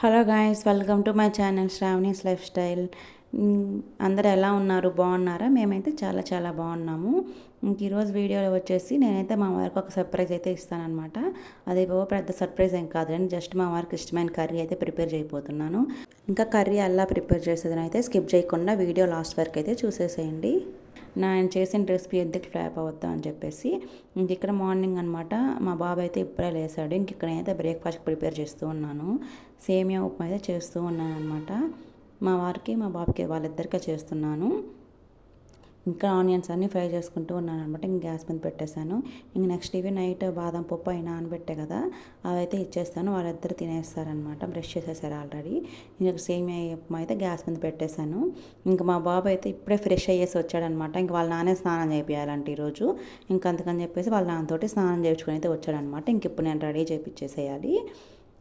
Hello guys welcome to my channel Shravani's life style. అందరు ఎలా ఉన్నారు? బాగున్నారా? మేమైతే చాలా చాలా బాగున్నాము. ఇంక ఈరోజు వీడియోలో వచ్చేసి నేనైతే మా వారికి ఒక సర్ప్రైజ్ అయితే ఇస్తానమాట అది ఏవో పెద్ద సర్ప్రైజ్ ఏం కాదులేండి జస్ట్ మా వారికి ఇష్టమైన కర్రీ అయితే ప్రిపేర్ చేయబోతున్నాను. ఇంకా కర్రీ ఎలా ప్రిపేర్ చేసేదని అయితే స్కిప్ చేయకుండా వీడియో లాస్ట్ వరకు అయితే చూసేసేయండి. నేను చేసిన రెసిపీ ఎందుకు ఫ్లాప్ అవుద్దాం అని చెప్పేసి ఇంక ఇక్కడ మార్నింగ్ అనమాట మా బాబు అయితే ఇప్పుడే లేసాడు. ఇంక ఇక్కడ అయితే బ్రేక్ఫాస్ట్ ప్రిపేర్ చేస్తూ ఉన్నాను. సేమియా ఉప్మా అయితే చేస్తూ ఉన్నాను అనమాట మా వారికి మా బాబుకి వాళ్ళిద్దరికీ చేస్తున్నాను. ఇంకా ఆనియన్స్ అన్నీ ఫ్రై చేసుకుంటూ ఉన్నాను అనమాట ఇంక గ్యాస్ మీద పెట్టేశాను. ఇంక నెక్స్ట్ ఇవి నైట్ బాదం పప్పు అయినా నానబెట్టే కదా అవైతే ఇచ్చేస్తాను. వాళ్ళిద్దరు తినేస్తారనమాట బ్రష్ చేసేసారు ఆల్రెడీ. ఇంకా సేమియా ఉప్మా అయితే గ్యాస్ మీద పెట్టేశాను. ఇంకా మా బాబు అయితే ఇప్పుడే ఫ్రెష్ అయ్యేసి వచ్చాడనమాట ఇంక వాళ్ళ నానే స్నానం చేయించాలంటే ఈరోజు. ఇంక అందుకని చెప్పేసి వాళ్ళ నాన్నతోటి స్నానం చేయించుకొని అయితే వచ్చాడనమాట ఇంక ఇప్పుడు నేను రెడీ చేయించేసేయాలి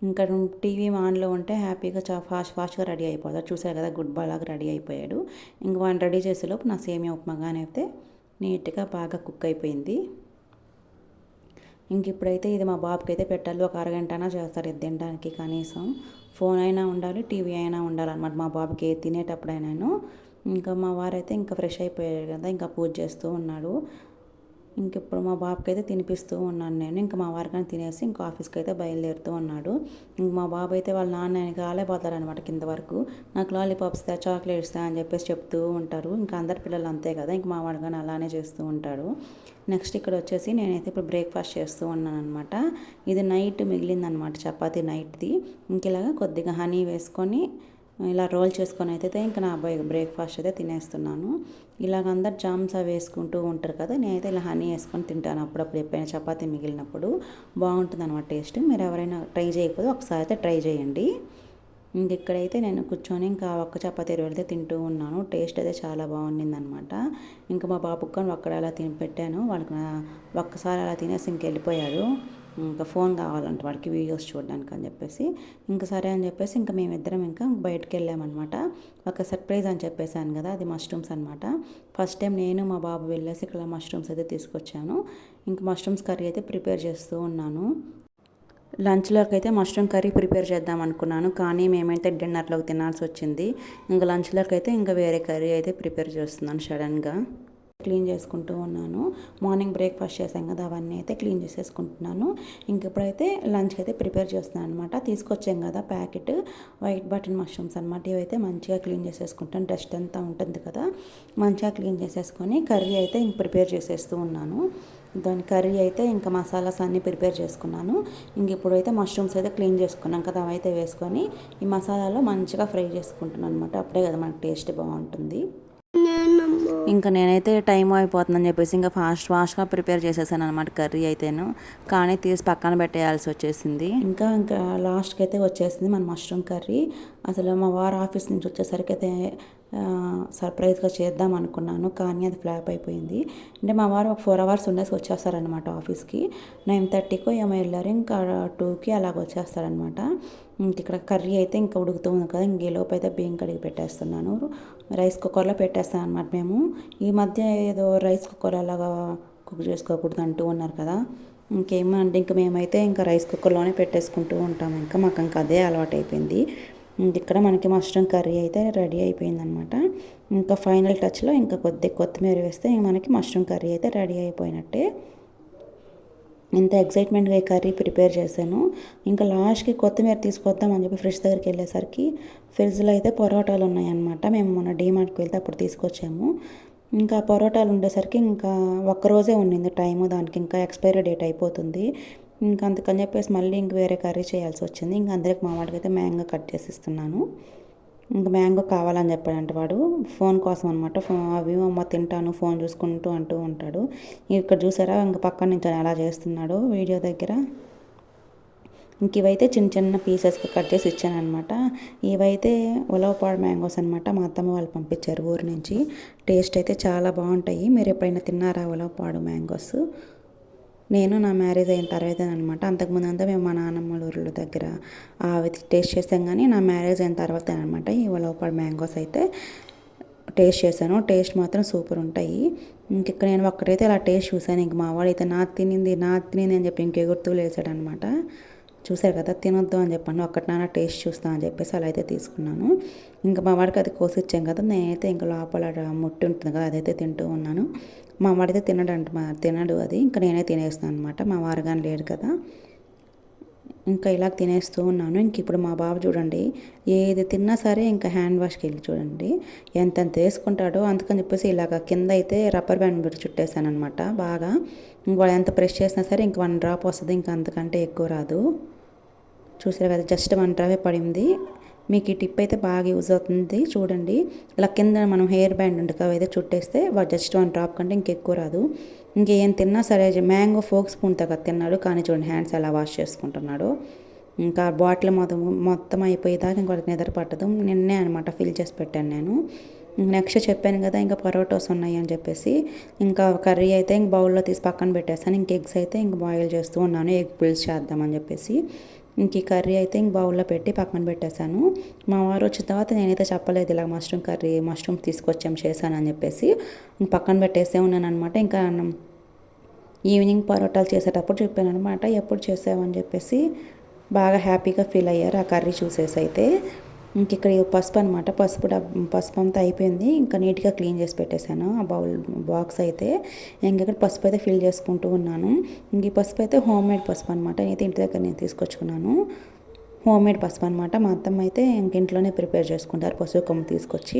ఇంకా టీవీ ఆన్లో ఉంటే హ్యాపీగా చా ఫాస్ట్ ఫాస్ట్గా రెడీ అయిపోతాడు. చూసారు కదా గుడ్ బాలాగా రెడీ అయిపోయాడు. ఇంక వాడిని రెడీ చేసేలోపు నా సేమియా ఉప్మాగానే అయితే నీట్గా బాగా కుక్ అయిపోయింది. ఇంక ఇప్పుడైతే ఇది మా బాబుకి అయితే పెట్టాలి. ఒక అరగంటనా చేస్తారు ఇది తినడానికి కనీసం. ఫోన్ అయినా ఉండాలి టీవీ అయినా ఉండాలన్నమాట మా బాబుకి తినేటప్పుడైనాను. ఇంకా మా వారైతే ఇంకా ఫ్రెష్ అయిపోయాడు కదా ఇంకా పూజ చేస్తూ ఉన్నాడు. ఇంకెప్పుడు మా బాబుకి అయితే తినిపిస్తూ ఉన్నాను నేను. ఇంకా మా వారికని తినేసి ఇంకా ఆఫీస్కి అయితే బయలుదేరుతూ ఉన్నాడు. ఇంక మా బాబు అయితే వాళ్ళ నాన్న ఆయనకి కింద వరకు. నాకు లాలీపాప్స్ తా చాక్లెట్స్ అని చెప్పేసి చెప్తూ ఉంటారు. ఇంకా అందరి పిల్లలు అంతే కదా. ఇంక మా వాడు కానీ అలానే చేస్తూ ఉంటాడు. నెక్స్ట్ ఇక్కడ వచ్చేసి నేనైతే ఇప్పుడు బ్రేక్ఫాస్ట్ చేస్తూ ఉన్నాను అనమాట ఇది నైట్ మిగిలిందనమాట చపాతీ నైట్ది. ఇంక ఇలాగా కొద్దిగా హనీ వేసుకొని ఇలా రోల్ చేసుకొని అయితే ఇంకా నా అబ్బాయి బ్రేక్ఫాస్ట్ అయితే తినేస్తున్నాను. ఇలాగ అందరు జామ్స్ అవి వేసుకుంటూ ఉంటారు కదా నేనైతే ఇలా హనీ వేసుకొని తింటాను అప్పుడప్పుడు ఎప్పుడైనా చపాతీ మిగిలినప్పుడు. బాగుంటుంది అనమాట టేస్ట్. మీరు ఎవరైనా ట్రై చేయకపోతే ఒకసారి అయితే ట్రై చేయండి. ఇంక ఇక్కడైతే నేను కూర్చొని ఇంకా ఒక్క చపాతీ అయితే తింటూ ఉన్నాను. టేస్ట్ అయితే చాలా బాగుండింది అనమాట ఇంకా మా బాబుకి కానీ ఒక్కడ అలా తిని పెట్టాను. వాళ్ళకి ఒక్కసారి అలా తినేసి ఇంక వెళ్ళిపోయాడు. ఇంకా ఫోన్ కావాలంట వాడికి వీడియోస్ చూడడానికి అని చెప్పేసి. ఇంకా సరే అని చెప్పేసి ఇంకా మేమిద్దరం ఇంకా బయటకు వెళ్ళామన్నమాట. ఒక సర్ప్రైజ్ అని చెప్పేసాను కదా అది మష్రూమ్స్ అనమాట ఫస్ట్ టైం నేను మా బాబు వెళ్ళేసి ఇక్కడ మష్రూమ్స్ అయితే తీసుకొచ్చాను. ఇంకా మష్రూమ్స్ కర్రీ అయితే ప్రిపేర్ చేస్తూ ఉన్నాను. లంచ్లోకి అయితే మష్రూమ్ కర్రీ ప్రిపేర్ చేద్దాం అనుకున్నాను కానీ మేమైతే డిన్నర్లోకి తినాల్సి వచ్చింది. ఇంకా లంచ్లోకి అయితే ఇంకా వేరే కర్రీ అయితే ప్రిపేర్ చేస్తున్నాను సడన్గా. క్లీన్ చేసుకుంటూ ఉన్నాను. మార్నింగ్ బ్రేక్ఫాస్ట్ చేసాం కదా అవన్నీ అయితే క్లీన్ చేసేసుకుంటున్నాను. ఇంకెప్పుడైతే లంచ్కి అయితే ప్రిపేర్ చేస్తున్నాను అనమాట తీసుకొచ్చాం కదా ప్యాకెట్ వైట్ బటన్ మష్రూమ్స్ అనమాట ఇవైతే మంచిగా క్లీన్ చేసేసుకుంటాను. డస్ట్ అంతా ఉంటుంది కదా మంచిగా క్లీన్ చేసేసుకొని కర్రీ అయితే ఇంక ప్రిపేర్ చేసేస్తూ ఉన్నాను. దాని కర్రీ అయితే ఇంకా మసాలాస్ అన్నీ ప్రిపేర్ చేసుకున్నాను. ఇంక ఇప్పుడైతే మష్రూమ్స్ అయితే క్లీన్ చేసుకున్నాం కదా అవైతే వేసుకొని ఈ మసాలాలో మంచిగా ఫ్రై చేసుకుంటున్నాను అనమాట అప్పుడే కదా మనకు టేస్ట్ బాగుంటుంది. ఇంకా నేనైతే టైం అయిపోతుందని చెప్పేసి ఇంకా ఫాస్ట్ ఫాస్ట్గా ప్రిపేర్ చేసేసాను అనమాట కర్రీ అయితేను. కానీ తీసి పక్కన పెట్టేయాల్సి వచ్చేసింది. ఇంకా ఇంకా లాస్ట్కి అయితే వచ్చేసింది మన మష్రూమ్ కర్రీ. అసలు మా వారు ఆఫీస్ నుంచి వచ్చేసరికి అయితే సర్ప్రైజ్గా చేద్దాం అనుకున్నాను కానీ అది ఫ్లాప్ అయిపోయింది. అంటే మా వారు ఒక ఫోర్ అవర్స్ ఉండేసి వచ్చేస్తారనమాట ఆఫీస్కి. నైన్ థర్టీకో ఏమో వెళ్ళారు ఇంకా టూకి అలాగ వచ్చేస్తారనమాట ఇక్కడ కర్రీ అయితే ఇంకా ఉడుకుతుంది కదా ఇంక లోపు అయితే బియ్యం కడిగి పెట్టేస్తున్నాను. రైస్ కుక్కర్లో పెట్టేస్తాను అనమాట మేము. ఈ మధ్య ఏదో రైస్ కుక్కర్ అలాగా కుక్ చేసుకోకూడదు అంటూ ఉన్నారు కదా. ఇంకేమో అంటే ఇంకా మేమైతే ఇంకా రైస్ కుక్కర్లోనే పెట్టేసుకుంటూ ఉంటాం ఇంకా మాకు ఇంకా అదే అలవాటు అయిపోయింది ఇక్కడ మనకి మష్రూమ్ కర్రీ అయితే రెడీ అయిపోయిందనమాట ఇంకా ఫైనల్ టచ్లో ఇంకా కొద్ది కొత్తిమీర వేస్తే మనకి మష్రూమ్ కర్రీ అయితే రెడీ అయిపోయినట్టే. ఇంత ఎక్సైట్మెంట్గా ఈ కర్రీ ప్రిపేర్ చేశాను. ఇంకా లాస్ట్కి కొత్తిమీర తీసుకొద్దామని చెప్పి ఫ్రిడ్జ్ దగ్గరికి వెళ్ళేసరికి ఫ్రిడ్జ్లో అయితే పొరోటాలు ఉన్నాయన్నమాట. మేము మొన్న డీమార్ట్కి వెళ్తే అప్పుడు తీసుకొచ్చాము. ఇంకా పొరోటాలు ఉండేసరికి ఇంకా ఒక్కరోజే ఉండింది టైము. దానికి ఇంకా ఎక్స్పైరీ డేట్ అయిపోతుంది. ఇంకా అందుకని చెప్పేసి మళ్ళీ ఇంక వేరే కర్రీ చేయాల్సి వచ్చింది. ఇంక అందరికి మా వాడికి అయితే మ్యాంగో కట్ చేసి ఇస్తున్నాను. ఇంకా మ్యాంగో కావాలని చెప్పాడంట వాడు. ఫోన్ కోసం అనమాట ఫోన్ అవి అమ్మ తింటాను ఫోన్ చూసుకుంటూ అంటూ ఉంటాడు. ఇక్కడ చూసారా? ఇంకా పక్కన నుంచి ఎలా చేస్తున్నాడు వీడియో దగ్గర. ఇంక ఇవైతే చిన్న చిన్న పీసెస్గా కట్ చేసి ఇచ్చానమాట ఇవైతే ఉలవపాడు మ్యాంగోస్ అనమాట మా అత్తమ్మ వాళ్ళు పంపించారు ఊరు నుంచి. టేస్ట్ అయితే చాలా బాగుంటాయి. మీరు ఎప్పుడైనా తిన్నారా ఉలవపాడు మ్యాంగోస్? నేను నా మ్యారేజ్ అయిన తర్వాత అనమాట అంతకుముందు అంతా మేము మా నాన్నమ్మల ఊళ్ళ దగ్గర అవి టేస్ట్ చేసాం కానీ నా మ్యారేజ్ అయిన తర్వాత అనమాట ఈ లోపల మ్యాంగోస్ అయితే టేస్ట్ చేశాను టేస్ట్ మాత్రం సూపర్ ఉంటాయి. ఇంక నేను ఒక్కటైతే అలా టేస్ట్ చూసాను ఇంక మా వాడు అయితే నా తినింది నా తినింది అని చెప్పి ఇంకెగురుతూ లేచాడనమాట. చూసారు కదా తినొద్దు అని చెప్పాను ఒక్కటి నాన్న టేస్ట్ చూస్తాను అని చెప్పేసి అలా అయితే తీసుకున్నాను. ఇంకా మా వాడికి అది కోసిచ్చాం కదా నేనైతే ఇంకా లోపల ముట్టి ఉంటుంది కదా అదైతే తింటూ ఉన్నాను. మా వాడైతే తినడంట మా తినడు అది ఇంకా నేనే తినేస్తాను అనమాట మా వారు కానీ లేడు కదా. ఇంకా ఇలా తినేస్తూ ఉన్నాను. ఇంక ఇప్పుడు మా బాబు చూడండి ఏది తిన్నా సరే ఇంకా హ్యాండ్ వాష్కి వెళ్ళి చూడండి ఎంతెంత వేసుకుంటాడో అందుకని చెప్పేసి ఇలాగ కింద అయితే రబ్బర్ బ్యాండ్ పెట్టి చుట్టేసాను అనమాట బాగా. ఇంకో ఎంత ప్రెస్ చేసినా సరే ఇంక వన్ డ్రాప్ వస్తుంది ఇంకా అంతకంటే ఎక్కువ రాదు. చూసారు కదా జస్ట్ వన్ డ్రావే పడింది. మీకు ఈ టిప్ అయితే బాగా యూజ్ అవుతుంది. చూడండి ఇలా కింద మనం హెయిర్ బ్యాండ్ ఉంటుంది కదా అయితే చుట్టేస్తే జస్ట్ వన్ డ్రాప్ కంటే ఇంకెక్కువ రాదు. ఇంకేం తిన్నా సరే మ్యాంగో ఫోక్ స్పూన్ తగ్గ తిన్నాడు. కానీ చూడండి హ్యాండ్స్ ఎలా వాష్ చేసుకుంటున్నాడు. ఇంకా బాటిల్ మొత్తం మొత్తం అయిపోయేదాకా ఇంకొకటి నిద్ర పట్టదు. నిన్నే అనమాట ఫిల్ చేసి పెట్టాను నేను. నెక్స్ట్ చెప్పాను కదా ఇంకా పరోటాస్ ఉన్నాయి అని చెప్పేసి. ఇంకా కర్రీ అయితే ఇంక బౌల్లో తీసి పక్కన పెట్టేస్తాను. ఇంక ఎగ్స్ అయితే ఇంక బాయిల్ చేస్తూ ఉన్నాను. ఎగ్ పుల్స్ చేద్దామని చెప్పేసి. ఇంక ఈ కర్రీ అయితే ఇంక బౌల్లో పెట్టి పక్కన పెట్టేశాను. మా వారు వచ్చిన తర్వాత నేనైతే చెప్పలేదు ఇలా మష్రూమ్ కర్రీ మష్రూమ్ తీసుకొచ్చాం చేశానని చెప్పేసి పక్కన పెట్టేసే ఉన్నాను అనమాట ఇంకా ఈవినింగ్ పరోటాలు చేసేటప్పుడు చెప్పాను అనమాట ఎప్పుడు చేసావని చెప్పేసి బాగా హ్యాపీగా ఫీల్ అయ్యారు ఆ కర్రీ చూసేసి అయితే. ఇంక ఇక్కడ పసుపు అనమాట పసుపు పసుపు అంతా అయిపోయింది. ఇంకా నీట్గా క్లీన్ చేసి పెట్టేశాను. ఆ బౌల్ బాక్స్ అయితే ఇంకెక్కడ పసుపు అయితే ఫిల్ చేసుకుంటూ ఉన్నాను. ఇంక ఈ పసుపు అయితే హోమ్ మేడ్ పసుపు అనమాట అయితే ఇంటి దగ్గర నేను తీసుకొచ్చుకున్నాను. హోమ్ మేడ్ పసుపు అనమాట మా అత్తమ్మ అయితే ఇంక ఇంట్లోనే ప్రిపేర్ చేసుకుంటారు. పసుపు కొమ్మ తీసుకొచ్చి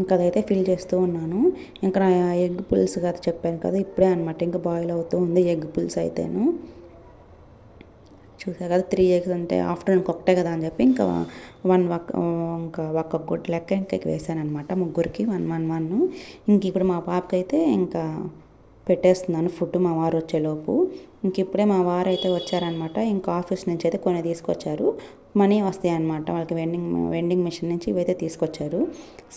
ఇంకా అదైతే ఫిల్ చేస్తూ ఉన్నాను. ఇంకా నా ఎగ్ పులుసు కదా చెప్పాను కదా ఇప్పుడే అనమాట ఇంకా బాయిల్ అవుతూ ఉంది ఎగ్ పులుసు అయితేను. చూసా కదా త్రీ ఎగ్స్ అంటే ఆఫ్టర్నూన్కి ఒకటే కదా అని చెప్పి ఇంకా వన్ వక్ ఇంకా ఒక్క గుడ్ లెక్క ఇంకా వేసాను అనమాట ముగ్గురికి వన్ వన్ వన్ ఇంక ఇప్పుడు మా పాపకైతే ఇంకా పెట్టేస్తున్నాను ఫుడ్ మా వారు వచ్చేలోపు. ఇంక ఇప్పుడే మా వారు అయితే వచ్చారనమాట ఇంకా ఆఫీస్ నుంచి అయితే కొన్ని తీసుకొచ్చారు. మనీ వస్తాయి అనమాట వాళ్ళకి వెండింగ్ వెండింగ్ మిషన్ నుంచి ఇవైతే తీసుకొచ్చారు.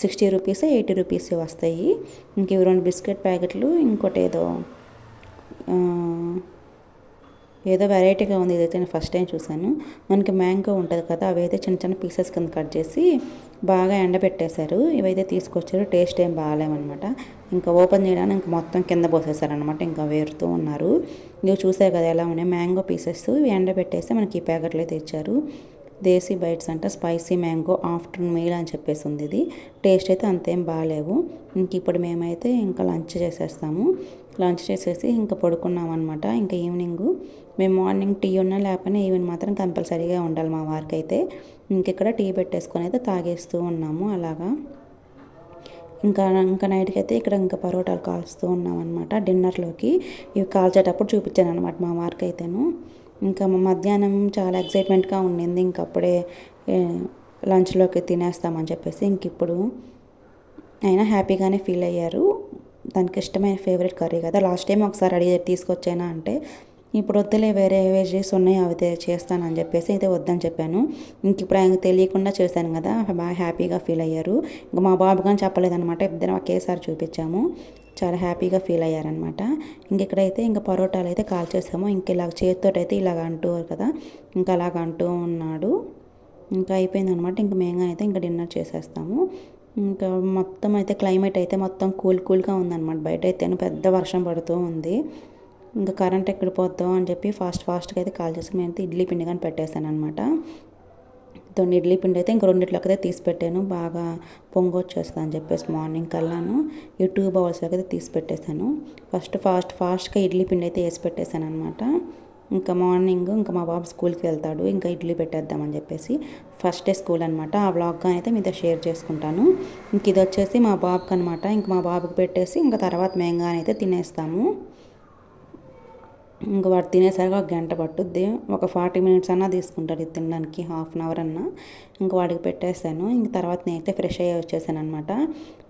సిక్స్టీ రూపీస్ ఎయిటీ రూపీస్ వస్తాయి. ఇంక ఇవి రెండు బిస్కెట్ ప్యాకెట్లు ఇంకోటి ఏదో ఏదో వెరైటీగా ఉంది ఇదైతే నేను ఫస్ట్ టైం చూశాను. మనకి మ్యాంగో ఉంటుంది కదా అవి అయితే చిన్న చిన్న పీసెస్ కింద కట్ చేసి బాగా ఎండబెట్టేశారు. ఇవైతే తీసుకొచ్చారు టేస్ట్ ఏం బాగాలేమన్నమాట ఇంకా ఓపెన్ చేయడానికి ఇంకా మొత్తం కింద పోసేసారనమాట ఇంకా వేరుతూ ఉన్నారు. ఇవి చూసారు కదా ఎలా ఉన్నాయి మ్యాంగో పీసెస్ ఇవి ఎండబెట్టేస్తే మనకి ఈ ప్యాకెట్లు అయితే ఇచ్చారు దేశీ బైట్స్ అంటే స్పైసీ మ్యాంగో ఆఫ్టర్నూన్ మీల్ అని చెప్పేసి ఉంది ఇది. టేస్ట్ అయితే అంతేం బాగాలేవు. ఇంక ఇప్పుడు మేమైతే ఇంకా లంచ్ చేసేస్తాము. లంచ్ చేసేసి ఇంకా పడుకున్నాం అనమాట ఇంకా ఈవినింగ్ మేము మార్నింగ్ టీ ఉన్నా లేకపోయినా ఈవెన్ మాత్రం కంపల్సరీగా ఉండాలి మా వారికి అయితే ఇంకెక్కడ టీ పెట్టేసుకొని అయితే తాగేస్తూ ఉన్నాము అలాగా. ఇంకా ఇంకా నైట్కి అయితే ఇక్కడ ఇంకా పరోటాలు కాల్స్తూ ఉన్నాం అనమాట డిన్నర్లోకి. ఇవి కాల్చేటప్పుడు చూపించాను అనమాట మా వారికి అయితేను ఇంకా మధ్యాహ్నం చాలా ఎక్సైట్మెంట్గా ఉండింది ఇంకప్పుడే లంచ్లోకి తినేస్తామని చెప్పేసి ఇంక ఇప్పుడు. అయినా హ్యాపీగానే ఫీల్ అయ్యారు. దానికి ఇష్టమైన ఫేవరెట్ కర్రీ కదా. లాస్ట్ టైం ఒకసారి అడిగి తీసుకొచ్చానా అంటే ఇప్పుడు వద్దులే వేరే వెజెస్ ఉన్నాయి అవి చేస్తానని చెప్పేసి అయితే వద్దని చెప్పాను. ఇంక ఇప్పుడు ఆయనకు తెలియకుండా చేశాను కదా. బాగా హ్యాపీగా ఫీల్ అయ్యారు. ఇంకా మా బాబు కానీ చెప్పలేదనమాట ఇద్దరం ఒకేసారి చూపించాము. చాలా హ్యాపీగా ఫీల్ అయ్యారనమాట ఇంక ఇక్కడైతే ఇంకా పరోటాలు అయితే కాల్ చేసాము. ఇంక ఇలా చేతితో అయితే ఇలాగ అంటూ కదా. ఇంకా అలాగ అంటూ ఉన్నాడు. ఇంకా అయిపోయిందనమాట ఇంక మేము అయితే ఇంకా డిన్నర్ చేసేస్తాము. ఇంకా మొత్తం అయితే క్లైమేట్ అయితే మొత్తం కూల్ కూల్గా ఉందన్నమాట. బయట అయితే పెద్ద వర్షం పడుతూ ఉంది. ఇంకా కరెంట్ ఎక్కడ పోద్దాం అని చెప్పి ఫాస్ట్ ఫాస్ట్గా అయితే కాల్ చేసుకుని అయితే ఇడ్లీ పిండి కానీ పెట్టేశాను అనమాట ఇడ్లీ పిండి అయితే ఇంక రెండిట్లోకి అయితే తీసి పెట్టాను. బాగా పొంగొచ్చేస్తుంది అని చెప్పేసి మార్నింగ్ కల్లాను. ఈ టూ బౌల్స్లోకి అయితే తీసి పెట్టేశాను. ఫస్ట్ ఫాస్ట్ ఫాస్ట్గా ఇడ్లీ పిండి అయితే వేసి పెట్టేశాను అనమాట ఇంకా మార్నింగ్ ఇంకా మా బాబు స్కూల్కి వెళ్తాడు ఇంకా ఇడ్లీ పెట్టేద్దామని చెప్పేసి ఫస్ట్ డే స్కూల్ అనమాట ఆ వ్లాగ్గా అయితే మీతో షేర్ చేసుకుంటాను. ఇంక ఇది వచ్చేసి మా బాబుకి అనమాట ఇంక మా బాబుకి పెట్టేసి ఇంకా తర్వాత మేము అయితే తినేస్తాము. ఇంకా వాడు తినేసరికి ఒక గంట పట్టుద్ది. ఒక ఫార్టీ మినిట్స్ అన్నా తీసుకుంటాడు ఇది తినడానికి హాఫ్ అన్ అవర్ అన్నా. ఇంక వాడికి పెట్టేశాను. ఇంక తర్వాత నేనైతే ఫ్రెష్ అయ్యి వచ్చేసాను అనమాట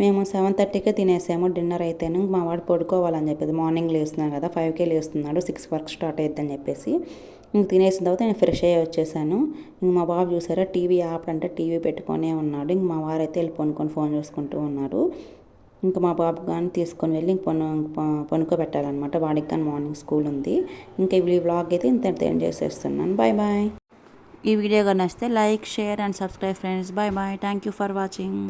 మేము సెవెన్ థర్టీకే తినేసాము. డిన్నర్ అయితేను మా వాడు పడుకోవాలని చెప్పేది మార్నింగ్ లేస్తున్నాడు కదా ఫైవ్కే లేస్తున్నాడు సిక్స్ వర్క్ స్టార్ట్ అవుతుందని చెప్పేసి. ఇంక తినేసిన తర్వాత నేను ఫ్రెష్ అయ్యి వచ్చేసాను. ఇంక మా బాబు చూసారా టీవీ ఆపడంటే టీవీ పెట్టుకొనే ఉన్నాడు. ఇంక మా వారైతే వెళ్ళి పొనుకొని ఫోన్ చూసుకుంటూ ఉన్నారు. ఇంకా మా బాబు కానీ తీసుకొని వెళ్ళి ఇంక పను పనుకోబెట్టాలన్నమాట. వాడికి కానీ మార్నింగ్ స్కూల్ ఉంది. ఇంకా ఈ వ్లాగ్ అయితే ఇంత ఎండ్ చేసేస్తున్నాను బాయ్ బాయ్. ఈ వీడియో కానీ నచ్చితే like share and subscribe friends. Bye bye. Thank you for watching.